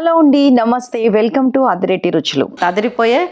Hello అండి నమస్తే welcome to అదిరెట్టి రుచులు. అదిరిపోయే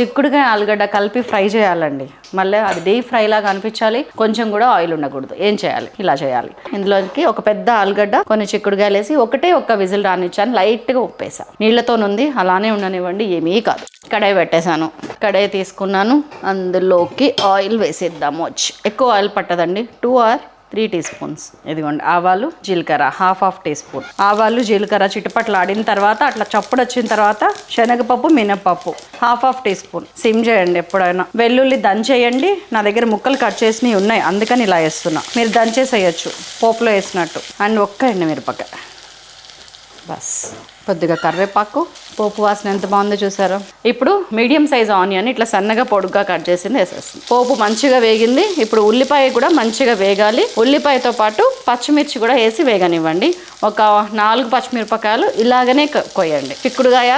చిక్కుడుగా ఆలుగడ్డ కలిపి ఫ్రై చేయాలండి. మళ్ళీ అది డీప్ ఫ్రై లాగా అనిపించాలి. కొంచెం కూడా ఆయిల్ ఉండకూడదు. ఏం చేయాలి? ఇలా చేయాలి. ఇందులోకి ఒక పెద్ద ఆలుగడ్డ కొన్ని చిక్కుడుగాయలు వేసి ఒకటే ఒక్క విజిల్ రానిచ్చాను. లైట్గా ఉప్పేసా. నీళ్ళతోనుంది ఉంది అలానే ఉండనివ్వండి. ఏమీ కాదు. కడాయి పెట్టేశాను. కడాయి తీసుకున్నాను. అందులోకి ఆయిల్ వేసేద్దాము. వచ్చి ఎక్కువ ఆయిల్ పట్టదండి. Two or three teaspoons. ఇదిగోండి ఆవాలు జీలకర్ర హాఫ్ హాఫ్ టీ స్పూన్. ఆవాలు జీలకర్ర చిటపట్లు ఆడిన తర్వాత అట్లా చప్పుడు వచ్చిన తర్వాత శనగపప్పు మినపప్పు half half teaspoon. Sim చేయండి ఎప్పుడైనా. వెల్లుల్లి దంచేయండి. నా దగ్గర ముక్కలు కట్ చేసినవి ఉన్నాయి అందుకని ఇలా వేస్తున్నా. మీరు దంచేసేయచ్చు పోపులో వేసినట్టు. అండ్ ఒక్క ఎండు మిరపకాయ బస్. కొద్దిగా కరివేపాకు పోపు వాసన ఎంత బాగుందో చూసారో? ఇప్పుడు మీడియం సైజ్ ఆనియన్ ఇట్లా సన్నగా పొడుగ్గా కట్ చేసింది వేసేస్తుంది. పోపు మంచిగా వేగింది. ఇప్పుడు ఉల్లిపాయ కూడా మంచిగా వేగాలి. ఉల్లిపాయతో పాటు పచ్చిమిర్చి కూడా వేసి వేగనివ్వండి. ఒక నాలుగు పచ్చిమిరపకాయలు ఇలాగనే కొయ్యండి. చిక్కుడుగాయ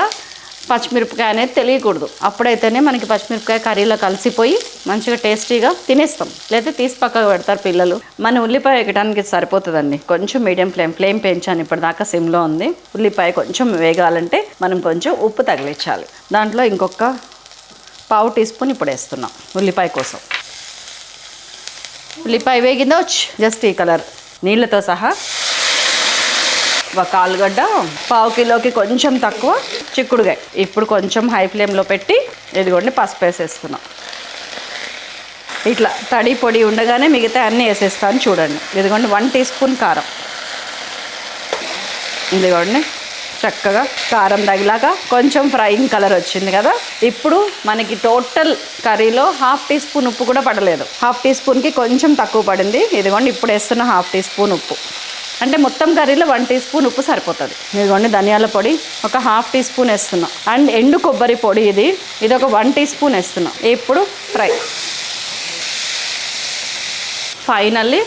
పచ్చిమిరపకాయ అనేది తెలియకూడదు. అప్పుడైతేనే మనకి పచ్చిమిరపకాయ కర్రీలో కలిసిపోయి మంచిగా టేస్టీగా తినేస్తాం. లేదా తీసి పక్కకు పెడతారు పిల్లలు. మన ఉల్లిపాయ ఎక్కడానికి సరిపోతుందండి. కొంచెం మీడియం ఫ్లేమ్ ఫ్లేమ్ పెంచాను. ఇప్పటిదాకా సిమ్లో ఉంది. ఉల్లిపాయ కొంచెం వేగాలంటే మనం కొంచెం ఉప్పు తగిలించాలి. దాంట్లో ఇంకొక పావు టీ స్పూన్ ఇప్పుడు వేస్తున్నాం ఉల్లిపాయ కోసం. ఉల్లిపాయ వేగిందా? వచ్చి జస్ట్ ఈ కలర్. నీళ్ళతో సహా ఒక ఆలుగడ్డ పావు కిలోకి కొంచెం తక్కువ చిక్కుడుగాయ. ఇప్పుడు కొంచెం హై ఫ్లేమ్లో పెట్టి ఇదిగోండి పసుపు వేసేస్తున్నాం. ఇట్లా తడి పొడి ఉండగానే మిగతా అన్నీ వేసేస్తాను చూడండి. ఇదిగోండి వన్ టీ స్పూన్ కారం. ఇదిగోండి చక్కగా కారం తగిలాక కొంచెం ఫ్రైయింగ్ కలర్ వచ్చింది కదా. ఇప్పుడు మనకి టోటల్ కర్రీలో హాఫ్ టీ స్పూన్ ఉప్పు కూడా పడలేదు. హాఫ్ టీ స్పూన్కి కొంచెం తక్కువ పడింది. ఇదిగోండి ఇప్పుడు వేస్తున్న హాఫ్ టీ స్పూన్ ఉప్పు. అంటే మొత్తం కర్రీలో వన్ టీ స్పూన్ ఉప్పు సరిపోతుంది. ఇదిగోండి ధనియాల పొడి ఒక హాఫ్ టీ స్పూన్ వేస్తున్నాం. అండ్ ఎండు కొబ్బరి పొడి ఇది. ఇది ఒక వన్ టీ స్పూన్ వేస్తున్నాం. ఇప్పుడు ఫ్రై. ఫైనల్లీ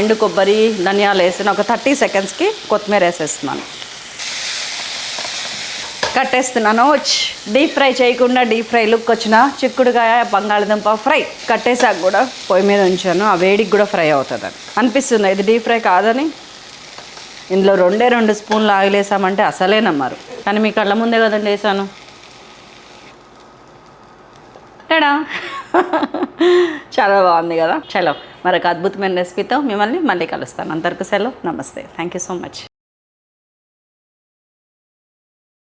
ఎండు కొబ్బరి ధనియాలు వేసిన ఒక థర్టీ సెకండ్స్కి కొత్తిమీర వేసేస్తున్నాను. కట్టేస్తున్నాను. డీప్ ఫ్రై చేయకుండా డీప్ ఫ్రై లుక్ వచ్చిన చిక్కుడుకాయ బంగాళదుంప ఫ్రై కట్టేసాక కూడా పొయ్యి మీద ఉంచాను. ఆ వేడికి కూడా ఫ్రై అవుతుంది అనిపిస్తుంది ఇది డీప్ ఫ్రై కాదని. ఇందులో రెండే రెండు స్పూన్లు ఆయిల్ వేసామంటే అసలే నమ్మరు. కానీ మీ కళ్ళ ముందే కదండి వేసాను. టడా? చాలా బాగుంది కదా. చలో మరొక అద్భుతమైన రెసిపీతో మిమ్మల్ని మళ్ళీ కలుస్తాను. అంతవరకు సెలవు. నమస్తే. Thank you so much